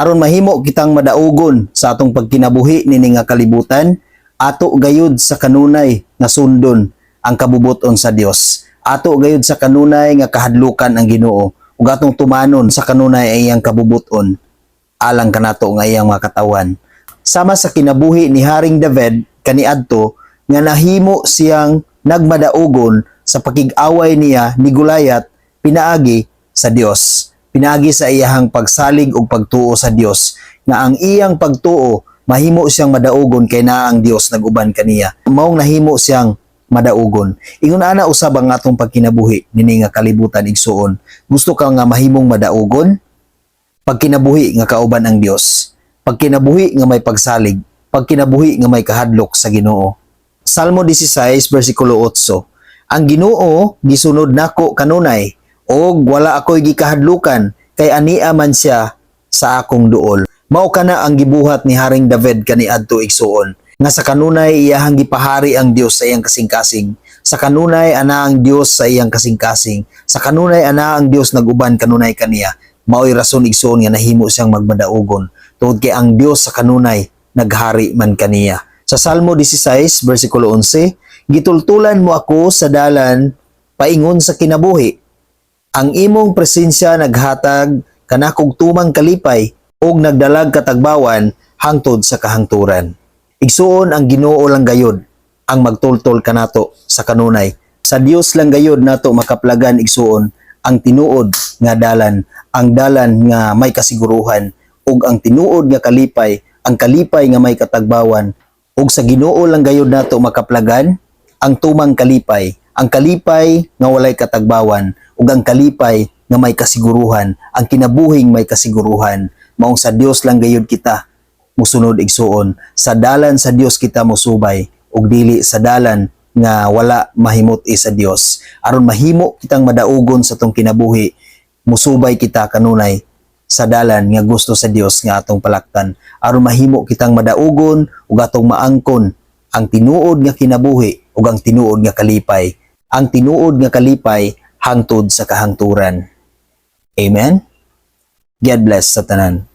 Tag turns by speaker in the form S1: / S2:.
S1: aron mahimo kitang madaugon sa atong pagkinabuhi nini nga kalibutan ato gayud sa kanunay nga sundon ang kabubuton sa Dios ato gayud sa kanunay nga kahadlukan ang Ginoo. Ug atong tumanon sa kanunay ang iyang kabubuton alang kanato nga iyang mga katawan. Sama sa kinabuhi ni Haring David kaniadto nga nahimo siyang nagmadaugon sa pakig-away niya ni Gulayat pinaagi sa Dios pinaagi sa iyahang pagsalig ug pagtuo sa Dios nga ang iyang pagtuo mahimo siyang madaugon kay naa ang Dios naguban kaniya. Maong nahimo siyang madaugon. Ingon ana usab ang atong pagkinabuhi? Nini nga kalibutan igsuon gusto ka nga mahimong madaugon? Pagkinabuhi nga kauban ang Dios pagkinabuhi nga may pagsalig. Pagkinabuhi nga may kahadlok sa Ginoo. Salmo 16 bersikulo 8 Ang Ginoo gisunod nako kanunay og wala ako'y gikahadlukan kay ania man siya sa akong duol. Mao kana ang gibuhat ni Haring David kaniadto igsuon nga sa kanunay iyahang gipahari ang Dios sa iyang kasing-kasing. Sa kanunay ana ang Dios sa iyang kasing-kasing. Sa kanunay ana ang Dios naguban kanunay kaniya. Mao'y rason igsuon nga nahimo siyang magmadaugon tungod kay ang Dios sa kanunay naghari man kaniya. Sa Salmo 16 bersikulo 11, gitultulan mo ako sa dalan paingon sa kinabuhi ang imong presensya naghatag kanakog tumang kalipay ug nagdalag katagbawan hangtod sa kahangturan. Igsuon ang Ginoo lang gayod ang magtultol kanato sa kanunay. Sa Dios lang gayod nato makaplagan igsuon ang tinuod nga dalan, ang dalan nga may kasiguruhan ug ang tinuod nga kalipay, ang kalipay nga may katagbawan ug sa Ginoo lang gayod nato makaplagan ang tumang kalipay, ang kalipay nga walay katagbawan ug ang kalipay nga may kasiguruhan, ang kinabuhing may kasiguruhan, maong sa Dios lang gayud kita musunod igsuon, sa dalan sa Dios kita musubay ug dili sa dalan nga wala mahimuti sa Dios. Aron mahimo kitang madaugon sa tong kinabuhi, musubay kita kanunay sa dalan nga gusto sa Dios nga atong palaktan. Aron mahimo kitang madaugon ug atong maangkon ang tinuod nga kinabuhi ug ang tinuod nga kalipay. Ang tinuod nga kalipay hangtod sa kahangturan. Amen? God bless sa tanan.